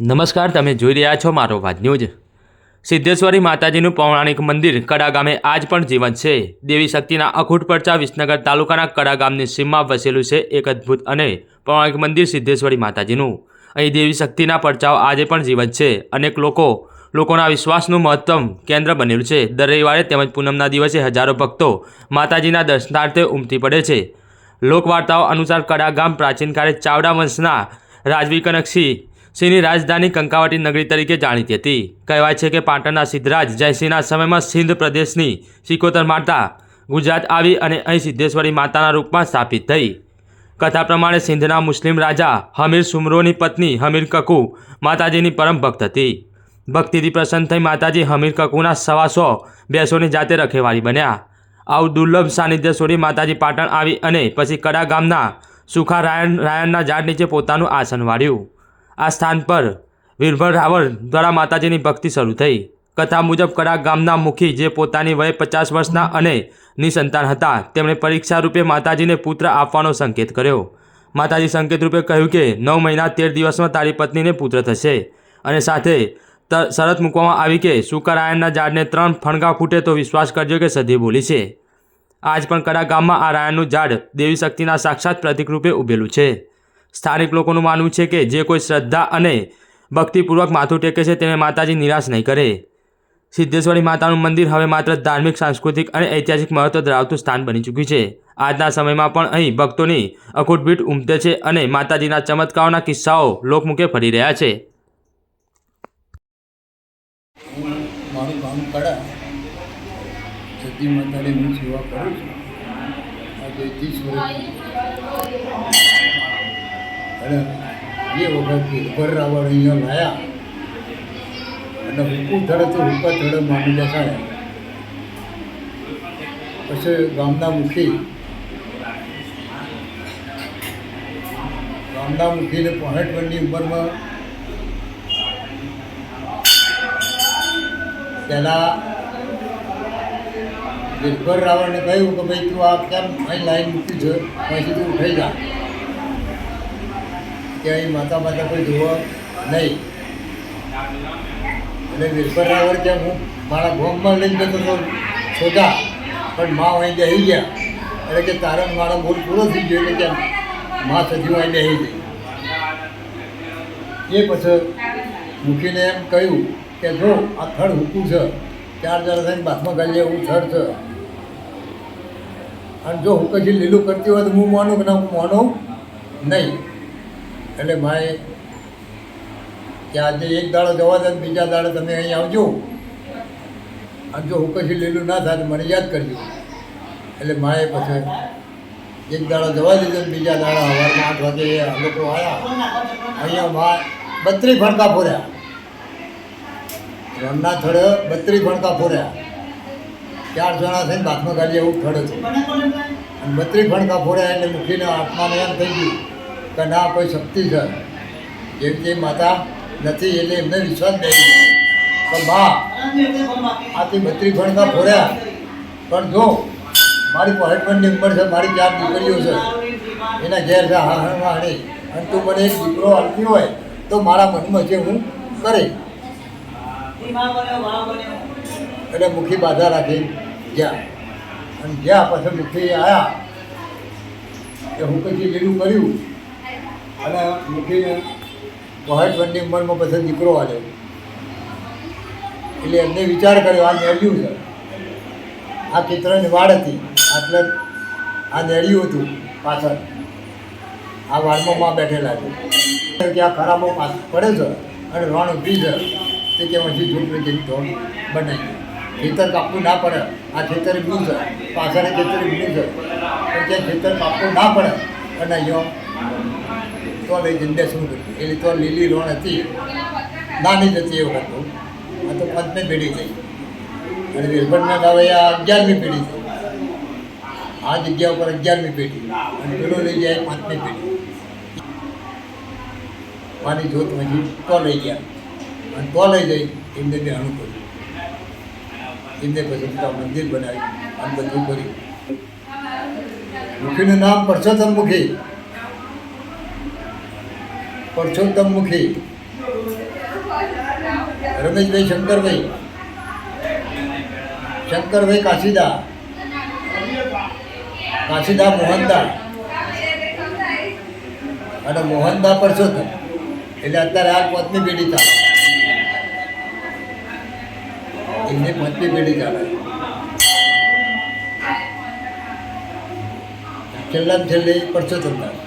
નમસ્કાર, તમે જોઈ રહ્યા છો મારો વાત ન્યૂઝ. સિદ્ધેશ્વરી માતાજીનું પૌરાણિક મંદિર કડા ગામે આજ પણ જીવંત છે. દેવી શક્તિના અખૂટ પરચા વિસનગર તાલુકાના કડા ગામની સીમમાં વસેલું છે એક અદ્ભુત અને પૌરાણિક મંદિર સિદ્ધેશ્વરી માતાજીનું. અહીં દેવી શક્તિના પરચાઓ આજે પણ જીવંત છે. અનેક લોકો, લોકોના વિશ્વાસનું મહત્તમ કેન્દ્ર બનેલું છે. દર રવિવારે તેમજ પૂનમના દિવસે હજારો ભક્તો માતાજીના દર્શનાર્થે ઉમટી પડે છે. લોકવાર્તાઓ અનુસાર કડા ગામ પ્રાચીન ચાવડા વંશના રાજવી કનકસિંહ સિંહની રાજધાની કંકાવટી નગરી તરીકે જાણીતી હતી. કહેવાય છે કે પાટણના સિદ્ધરાજ જયસિંહના સમયમાં સિંધ પ્રદેશની સિકોતર માતા ગુજરાત આવી અને અહીં સિદ્ધેશ્વરી માતાના રૂપમાં સ્થાપિત થઈ. કથા પ્રમાણે સિંધના મુસ્લિમ રાજા હમીર સુમરોની પત્ની હમીર કકુ માતાજીની પરમ ભક્ત હતી. ભક્તિથી પ્રસન્ન થઈ માતાજી હમીર કકુના સવાસો બેસોની જાતે રખેવાળી બન્યા. આવું દુર્લભ સાનિધ્ય છોડી માતાજી પાટણ આવી અને પછી કડા ગામના સુખા રાયણ રાયણના ઝાડ નીચે પોતાનું આસન વાળ્યું. આ સ્થાન પર વીરભર રાવળ દ્વારા માતાજીની ભક્તિ શરૂ થઈ. કથા મુજબ કડા ગામના મુખી જે પોતાની વય પચાસ વર્ષના અને નિસંતાન હતા, તેમણે પરીક્ષા રૂપે માતાજીને પુત્ર આપવાનો સંકેત કર્યો. માતાજી સંકેત રૂપે કહ્યું કે, નવ મહિના તેર દિવસમાં તારી પત્નીને પુત્ર થશે. અને સાથે શરત મૂકવામાં આવી કે, સુકરાયણના ઝાડને ત્રણ ફણગા ફૂટે તો વિશ્વાસ કરજો કે સધી બોલી છે. આજ પણ કડા ગામમાં આ રાયણનું ઝાડ દેવી શક્તિના સાક્ષાત પ્રતિક રૂપે ઉભેલું છે. સ્થાનિક લોકોનું માનવું છે કે જે કોઈ શ્રદ્ધા અને ભક્તિપૂર્વક માથું ટેકે છે તેને માતાજી નિરાશ નહીં કરે. સિદ્ધેશ્વરી માતાનું મંદિર હવે માત્ર ધાર્મિક, સાંસ્કૃતિક અને ઐતિહાસિક મહત્વ ધરાવતું સ્થાન બની ચૂક્યું છે. આજના સમયમાં પણ અહીં ભક્તોની અખૂટ ભીડ ઉમટે છે અને માતાજીના ચમત્કારોના કિસ્સાઓ લોકમુખે ફરી રહ્યા છે. માતાની સેવા કરું છું. અને એ વખત ઉપર રાવણ અહીંયા લાયા. અને હુકુ થડે તો હુકા થડે માની બેસાડ્યા. પછી ગામના મુખી ગામના મુખીને પોસઠ વર્ષની ઉંમરમાં પહેલાં નિર્ભર રાવણને કહ્યું કે ભાઈ, તું આ કેમ અહીં લાઈન મૂકી છે? પછી તું ઉઠાઈ જા. કે અહીં માતા માતા કોઈ જોવા નહીં. એટલે બિરબલ રાવણ કે હું મારા ગોમમાં લઈને જતો હતો છોટા પણ મા અહીં બેસી ગયા. એટલે કે તારણ મારા બોલ પૂરો થઈ ગયો એટલે કેમ મા સજીવ અહીં બેસી ગઈ. એ પછી મૂકીને એમ કહ્યું કે જો આ થડ હુકું છે, ચાર જણા થઈને બાથમાં ગાલીએ એવું થડ છે. અને જો હુકજી લીલું કરતી હોય તો હું માનું કે ના, હું માનું નહીં. એટલે મારે કે આજે એક દાડો જવા દે બીજા દાડે તમે અહીં આવજો. અને જો હુકજી લીલું ના થાય મને યાદ કરજો. એટલે માએ પછી એક દાડો જવા દીધો બીજા દાડા સવારના આઠ વાગે આ લોકો આવ્યા અહીંયા મા બત્રી ફણકા ફોર્યા. રણના થડે બત્રી ફણકા ફોર્યા. ચાર જણા થઈને બાથમાં ગાડી એવું થડે છે. અને બત્રી ફણકા ફોર્યા એટલે મૂકીને આત્માને એમ થઈ ગયું. કે ના, કોઈ શક્તિ છે. જેમ કે માતા નથી એટલે એમને વિશ્વાસ નહીં પણ મા આથી બત્રી ભણતા ફોર્યા. પણ જો, મારી પોહેટમેન્ટની ઉંમર છે, મારી ચાર દીકરીઓ છે. એના ઘેર છે, હા હા હણી અને તું મને એક દીકરો આપતી હોય, તો મારા મનમાં છે હું કરે એટલે મુખી બાધા રાખી ગયા. અને ગયા પછી મુખી આવ્યા કે હું પછી લીલું કર્યું અને મૂકીને પોહેટ વનની ઉંમરમાં પછી દીકરો આવ્યો એટલે એમને વિચાર કર્યો, આ નેળ્યું છે. આ ચિત્રની વાડ હતી. આટલે આ નેળ્યું હતું પાછળ. આ વાડમાં માં બેઠેલા છે. કે આ ખરાબો પડે છે અને રણ ઊભી છે. તે કે પછી ઝૂંપડી જેવી ધોળ બનાવી ખેતર કાપવું ના પડે. આ ખેતર બીજું છે. પાછળ ખેતર બીજું છે. પણ ત્યાં ખેતર કાપવું ના પડે. અને અહીંયા તો શું કર્યું એટલે તો લીલી લોણ હતી. નાની જ હતી એ વખત આ તો પાંચમી પેઢી થઈ અને વિરભટના ગાવે આ અગિયારમી પેઢી થઈ આ જગ્યા ઉપર અગિયારમી પેઢી. અને પેલો લઈ જાય પાંચમી પેઢી. મારી જોત હજી તો લઈ ગયા. અને તો લઈ જઈ એમને મેં કર્યું. એમને પછી મંદિર બનાવ્યું. અને બધું કર્યું. મુખીનું નામ પરસોત્તમ મુખી. પરસોત્તમ મુખી રમેશભાઈ શંકરભાઈ. શંકરભાઈ કાશીદા. કાશીદા મોહનદા. અને મોહનદા પરસોત્તમ. એટલે અત્યારે આ પત્ની પેઢી ચાલે. એમની પત્ની પેઢી ચાલે. છેલ્લા છેલ્લે પરસોત્તમ દાસ